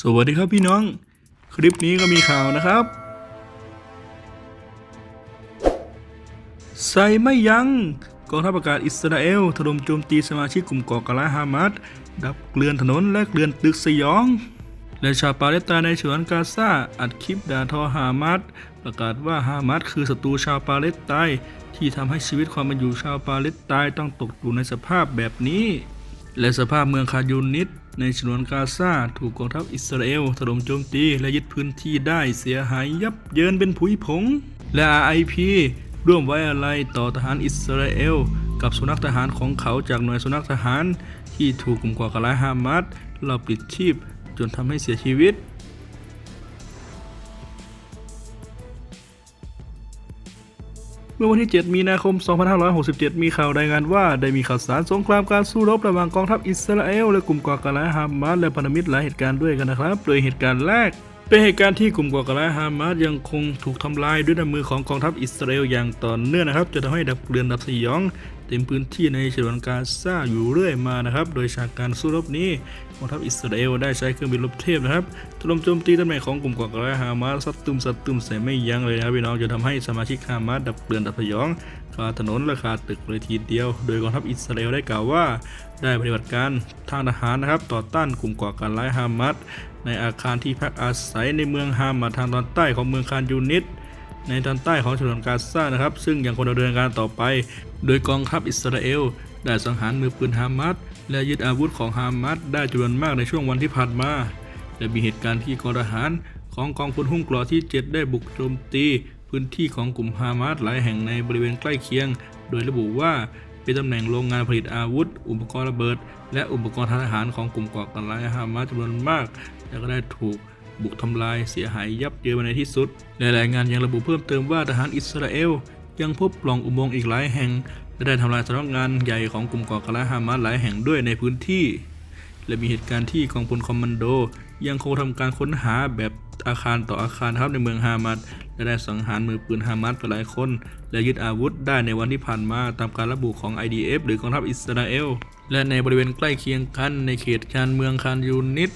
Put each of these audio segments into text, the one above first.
สวัสดีครับพี่น้อง คลิปนี้ก็มีข่าวนะครับ ใส่ไม่ยัง้งกองทัพอากาศอิสราเอลถล่มโจมตีสมาชิกกลุ่มก่อการร้ายฮามาสดับเกลื่อนถนนและเกลื่อนตึกสยอง และชาวปาเลสไตน์ในฉนวนกาซาอัดคลิปด่าทอฮามาสประกาศว่าฮามาสคือศัตรูชาวปาเลสไตน์ที่ทำให้ชีวิตความเป็นอยู่ชาวปาเลสไตน์ต้องตกอยู่ในสภาพแบบนี้ และสภาพเมืองคายูนิส ในฉนวนกาซาถูกกองทัพอิสราเอลถล่มโจมตีและยึดพื้นที่ได้เสียหายยับเยินเป็นผุยผง และ RIP ร่วมไว้อะไรต่อทหารอิสราเอล กับสุนัขทหารของเขาจากหน่วยสุนัขทหาร ที่ถูกกลุ่มก่อการร้ายฮามาสลอบปิดชีพจนทำให้เสียชีวิต เมื่อวันที่ 7 มีนาคม 2567 มีข่าวรายงานว่าได้มีข่าวสารสงครามการสู้รบระหว่างกองทัพอิสราเอลและกลุ่มก่อการร้ายฮามาสและพันธมิตรหลายเหตุการณ์ด้วยกันนะครับ โดยเหตุการณ์แรก เป็นเหตุการณ์ที่กลุ่มก่อการร้ายฮามาสยังคงถูกทำลายด้วยน้ำมือของกองทัพอิสราเอลอย่างต่อเนื่องนะครับจนทำให้ดับเกลือนดับสยองเต็มพื้นที่ในฉนวนกาซาอยู่เรื่อยมานะครับ โดยฉากการสู้รบนี้กองทัพอิสราเอลได้ใช้เครื่องบินรบเทพนะครับถล่มโจมตีตำแหน่งของกลุ่มก่อการร้ายฮามาสซัดตุมซัดตุมใส่ไม่ยั้งเลยนะครับพี่น้องจนทำให้สมาชิกฮามาสดับเกลือนดับสยองคาถนนและคาตึกเลยทีเดียว โดยกองทัพอิสราเอลได้กล่าวว่า ได้ปฏิบัติการทางทหารนะครับ ต่อต้านกลุ่มก่อการร้ายฮามาสในอาคารที่พักอาศัยในเมืองฮามาทางตอนใต้ของเมืองคานยูนิส ในตอนใต้ของฉนวนกาซานะครับ ซึ่งยังคงดำเนินการต่อไป โดยกองทัพอิสราเอล ได้สังหารมือปืนฮามาสและยึดอาวุธของฮามาสได้จำนวนมากในช่วงวันที่ผ่านมาและมีเหตุการณ์ที่กองทหารของกองพลหุ้มเกราะที่ 7 ได้บุกโจมตีพื้นที่ของกลุ่มฮามาสหลายแห่งในบริเวณใกล้เคียง โดยระบุว่าเป็นตำแหน่งโรงงานผลิตอาวุธ อุปกรณ์ระเบิด และอุปกรณ์ทางทหารของกลุ่มก่อการร้ายฮามาสจำนวนมาก และก็ได้ถูก บุกทำลายเสียหายยับเยินไปในที่สุดและรายงานยังระบุเพิ่มเติมว่าทหารอิสราเอล ยังพบปล่องอุโมงค์อีกหลายแห่งและได้ทำลายสำนักงานใหญ่ของกลุ่มก่อการร้ายฮามาสหลายแห่งด้วยในพื้นที่ และมีเหตุการณ์ที่กองพลคอมมานโด ยังคงทำการค้นหาแบบอาคารต่ออาคารครับในเมืองฮามาสและได้สังหารมือปืนฮามาสไปหลายคน และยึดอาวุธได้ในวันที่ผ่านมาตามการระบุของ IDF หรือกองทัพอิสราเอล และในบริเวณใกล้เคียงกันในเขตชานเมืองคานยูนิส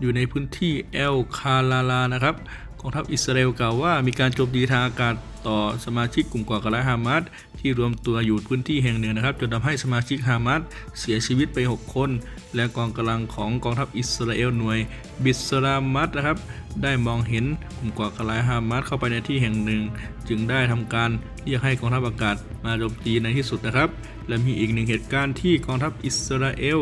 อยู่ในพื้นที่เอลคาลาลานะครับกองทัพอิสราเอลกล่าวว่ามีการโจมตีทางอากาศต่อสมาชิกกลุ่มก่อการร้ายฮามาสที่รวมตัวอยู่พื้นที่แห่งหนึ่งนะครับจนทำให้สมาชิกฮามาสเสียชีวิตไป 6 คน และกองกำลังของกองทัพอิสราเอลหน่วย บิสรามัตนะครับ ได้มองเห็นกลุ่มก่อการร้ายฮามาสเข้าไปในที่แห่งหนึ่ง จึงได้ทำการเรียกให้กองทัพอากาศมาโจมตีในที่สุดนะครับ และมีอีกหนึ่งเหตุการณ์ที่กองทัพอิสราเอล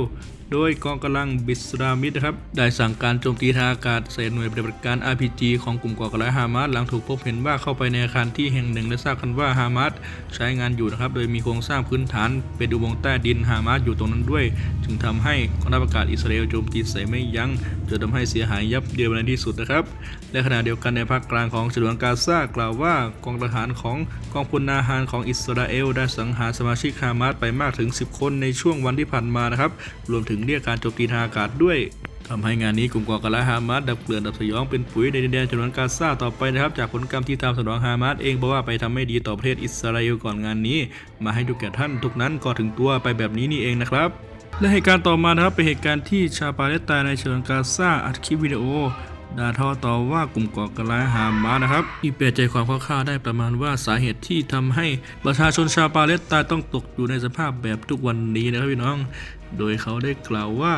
โดยกองกำลังบิสรามิดนะครับได้สั่งการโจมตีทางอากาศใส่หน่วยปฏิบัติการ RPG ของกลุ่มก่อการร้ายฮามาสหลังถูกพบเห็นว่าเข้าไปในอาคารที่แห่งหนึ่งและทราบกันว่าฮามาสใช้งานอยู่นะครับโดยมีโครงสร้างพื้นฐานเป็นอุโมงค์ใต้ดินฮามาสอยู่ตรงนั้นด้วย จึงทำให้กองทัพอากาศอิสราเอลโจมตีใส่ไม่ยั้งจนทำให้เสียหายยับเยินในที่สุดนะครับและขณะเดียวกันในภาคกลางของฉนวนกาซากล่าวว่ากองทหารของกองพลนาฮานของอิสราเอลได้สังหารสมาชิกฮามาสไปมากถึง 10 คนในช่วงวันที่ผ่านมานะครับรวมถึงเรียกการโจมตีทางอากาศด้วยทำให้งานนี้กลุ่มก่อการร้ายฮามาสดับเกลื่อนดับสยองเป็นปุ๋ยในดินแดนฉนวนกาซาต่อไปนะครับ จากผลกรรมที่ตามสนองฮามาสเองเพราะว่าไปทำไม่ดีต่อประเทศอิสราเอลก่อนงานนี้ มาให้ดูแก่ท่านทุกนั้นก็ถึงตัวไปแบบนี้นี่เองนะครับ และเหตุการณ์ต่อมานะครับเป็นเหตุการณ์ที่ชาวปาเลสไตน์ในฉนวนกาซาอัดคลิปวิดีโอด่าทอต่อว่ากลุ่มก่อการร้ายฮามาสนะครับ ที่แปลใจความคร่าวๆได้ประมาณว่าสาเหตุที่ทำให้ประชาชนชาวปาเลสไตน์ต้องตกอยู่ในสภาพแบบทุกวันนี้นะครับพี่น้อง โดยเขาได้กล่าวว่า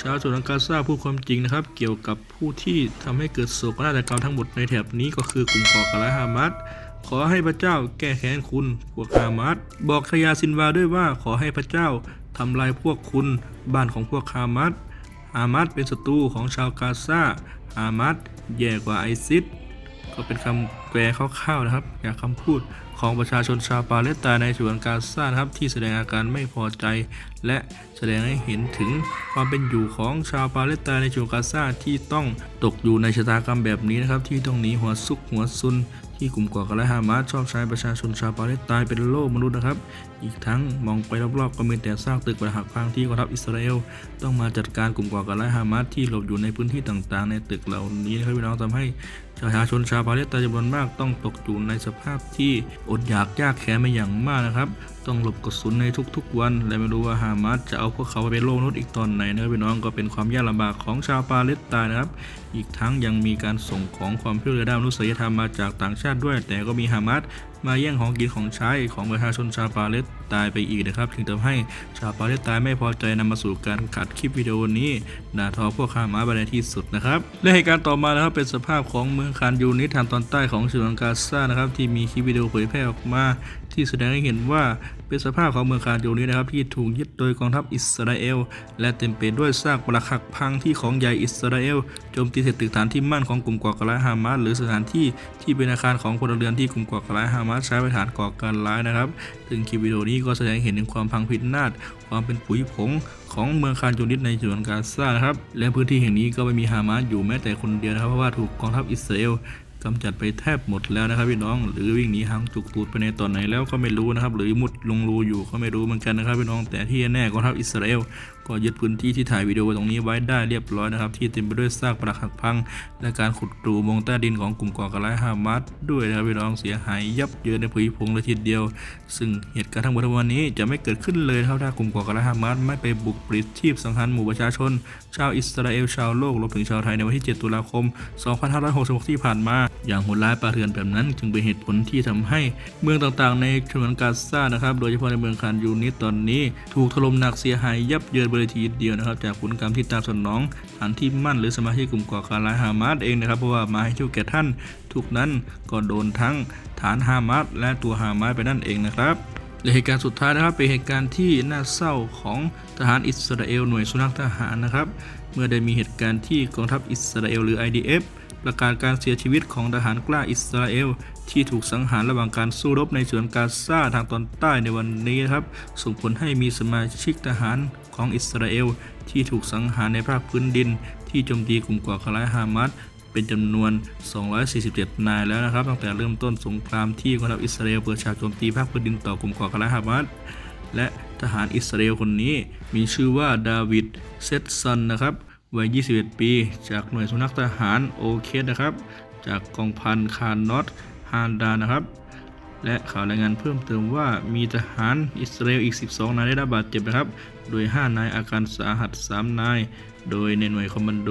ชาวฉนวนกาซาพูดความจริงนะครับ เกี่ยวกับผู้ที่ทำให้เกิดโศกนาฏกรรมทั้งหมดในแถบนี้ก็คือกลุ่มก่อการร้ายฮามาสขอให้พระเจ้าแก้แค้นคุณพวกฮามาสบอกชายาซินวาด้วยว่าขอให้พระเจ้าทำลายพวกคุณบ้านของพวกฮามาสฮามาสเป็นศัตรูของชาวกาซาฮามาสแย่กว่าไอซิส ก็เป็นคำแปลคร่าวๆนะครับจากคำพูดของประชาชนชาวปาเลสไตน์ในฉนวนกาซานะครับ ที่แสดงอาการไม่พอใจ และแสดงให้เห็นถึงความเป็นอยู่ของชาวปาเลสไตน์ในฉนวนกาซาที่ต้องตกอยู่ในชะตากรรมแบบนี้นะครับ ที่ต้องหนีหัวซุกหัวซุน ที่กลุ่มก่อการร้ายฮามาสชอบใช้ประชาชนชาวปาเลสไตน์เป็นโล่มนุษย์นะครับ อีกทั้งมองไปรอบๆก็มีแต่ซากตึกประหักพังที่กองทัพอิสราเอลต้องมาจัดการกลุ่มก่อการร้ายฮามาสที่หลบอยู่ในพื้นที่ต่างๆ ในตึกเหล่านี้นะครับพี่น้องทำให้ ประชาชนชาวปาเลสไตน์จำนวนมากต้องตกอยู่ในสภาพที่อดอยากยากแค้นมาอย่างมากนะครับ ต้องหลบกระสุนในทุกๆวัน และไม่รู้ว่าฮามาสจะเอาพวกเขาไปเป็นโลกนุษย์อีกตอนไหนนะครับพี่น้องก็เป็นความยากลำบากของชาวปาเลสไตน์นะครับ อีกทั้งยังมีการส่งของความช่วยเหลือด้านมนุษยธรรมมาจากต่างชาติด้วย แต่ก็มีฮามาสมาแย่งของกินของใช้ของประชาชนชาวปาเลสตายไปอีกนะครับถึงทำให้ชาวปาเลสตายไม่พอใจนำมาสู่การขัดคลิปวิดีโอนี้ด่าทอพวกฮามาไปในที่สุดนะครับและเหตุการณ์ต่อมานะครับเป็นสภาพของเมืองคานยูนิทางตอนใต้ของฉนวนกาซานะครับที่มีคลิปวิดีโอเผยแพร่ออกมา ที่แสดงให้เห็นว่า เป็นสภาพของเมืองคานยูนิสนะครับที่ถูกยึดโดยกองทัพอิสราเอล และเต็มไปด้วยซากปรักหักพังที่ของใหญ่อิสราเอลโจมตีเสร็จตึกฐานที่มั่นของกลุ่มก่อการร้ายฮามาสหรือสถานที่ที่เป็นอาคารของพลเรือนที่กลุ่มก่อการร้ายฮามาสใช้ไปฐานก่อการร้ายนะครับซึ่งคลิปวิดีโอนี้ก็แสดงเห็นถึงความพังพินาศความเป็นปุ๋ยผงของเมืองคานยูนิสในฉนวนกาซานะครับและพื้นที่แห่งนี้ก็ไม่มีฮามาสอยู่แม้แต่คนเดียวนะครับเพราะว่าถูกกองทัพอิสราเอล กำจัดไปแทบหมดแล้วนะครับพี่น้อง หรือวิ่งหนีหางจุกตูดไปในตอนไหนแล้วก็ไม่รู้นะครับ หรือมุดลงรูอยู่ก็ไม่รู้เหมือนกันนะครับพี่น้องแต่ที่แน่กองทัพอิสราเอล ก็ยึดพื้นที่ที่ถ่ายวิดีโอตรงนี้ไว้ได้เรียบร้อยนะครับ ที่เต็มไปด้วยซากปรักหักพัง และการขุดรูมงใต้ดินของกลุ่มก่อการร้ายฮามาสด้วยนะครับพี่น้องเสียหายยับเยินในผุยผงเลยทีเดียว ซึ่งเหตุการณ์ทั้งหมดทั้งมวลนี้จะไม่เกิดขึ้นเลยถ้ากลุ่มก่อการร้ายฮามาสไม่ไปบุกปลิดชีพสังหารหมู่ประชาชน ชาวอิสราเอลชาวโลกรวมถึงชาวไทยในวันที่ 7 ตุลาคม 2566 ที่ผ่านมา อย่างโหดร้ายปาเถื่อนแบบนั้น จึงเป็นเหตุผลที่ทำให้เมืองต่างๆ ในฉนวนกาซานะครับโดยเฉพาะในเมืองคานยูนิสตอนนี้ ถูกถล่มหนักเสียหายยับเยินไปเลยทีเดียวนะครับ จากผลกรรมที่ตามสนองฐานที่มั่นหรือสมาชิกกลุ่มก่อการร้ายฮามาสเองนะครับ เพราะว่ามาให้ช่วยแก่ท่าน ทุกนั้นก็โดนทั้งฐานฮามาสและตัวฮามาสไปนั่นเองนะครับและเหตุการณ์สุดท้ายนะครับเป็นเหตุการณ์ที่น่าเศร้าของทหารอิสราเอลหน่วยสุนัขทหารนะครับ เมื่อได้มีเหตุการณ์ที่กองทัพอิสราเอลหรือ IDF ประกาศการเสียชีวิตของทหารกล้าอิสราเอล ที่ถูกสังหารระหว่างการสู้รบในฉนวนกาซาทางตอนใต้ในวันนี้นะครับ ส่งผลให้มีสมาชิกทหารของอิสราเอล ที่ถูกสังหารในภาคพื้นดิน ที่โจมตีกลุ่มก่อการร้ายฮามาสเป็นจำนวน 247 นายแล้วนะครับ ตั้งแต่เริ่มต้นสงครามที่กองทัพอิสราเอลเปิดฉากโจมตีภาคพื้นดินต่อกลุ่มก่อการร้ายฮามาสและทหารอิสราเอลคนนี้มีชื่อว่าดาวิดเซตซันนะครับวัย 21 ปี จากหน่วยสุนัขทหารโอเคสนะครับ จากกองพันคารนอต ฮานดานะครับ และข่าวรายงานเพิ่มเติมว่ามีทหารอิสราเอลอีก 12 นายได้รับบาดเจ็บนะครับ โดย 5 นายอาการสาหัส 3 นาย โดยในหน่วยคอมมานโด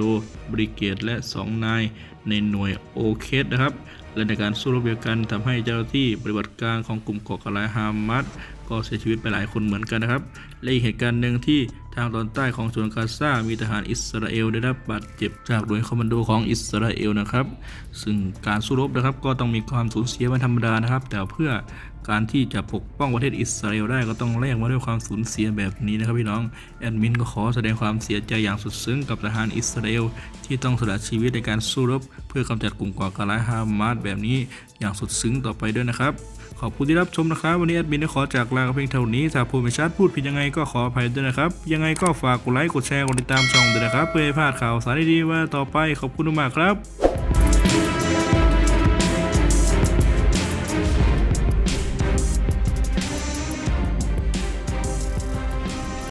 บริเกตและ 2 นาย ในหน่วยโอเคสนะครับและในการสู้รบเดียวกันทำให้เจ้าหน้าที่ปฏิบัติการของกลุ่มก่อการร้ายฮามัส ก็เสียชีวิตไปหลายคนเหมือนกันนะครับ และอีกเหตุการณ์หนึ่งที่ทางตอนใต้ของฉนวนกาซา มีทหารอิสราเอลได้รับบาดเจ็บจากหน่วยคอมมานโดของอิสราเอลนะครับ ซึ่งการสู้รบนะครับก็ต้องมีความสูญเสียเป็นธรรมดานะครับ แต่เพื่อการที่จะปกป้องประเทศอิสราเอลได้ก็ต้องแลกมาด้วยความสูญเสียแบบนี้นะครับพี่น้องแอดมินก็ขอแสดงความเสียใจอย่างสุดซึ้งกับทหารอิสราเอลที่ต้องสละชีวิตในการสู้รบ เพื่อกำจัดกลุ่มก่อการร้ายฮามาสแบบนี้อย่างสุดซึ้งต่อไปด้วยนะครับ ขอบคุณที่รับชมนะครับ วันนี้แอดมินได้ขอจากลาเพียงเท่านี้ถ้าพูดไม่ชัดพูดผิดยังไงก็ขออภัยด้วยนะครับ ยังไงก็ฝากกดไลค์กดแชร์กดติดตามช่องด้วยนะครับเพื่อให้พลาดข่าวสารดีๆว่าต่อไปขอบคุณมากครับ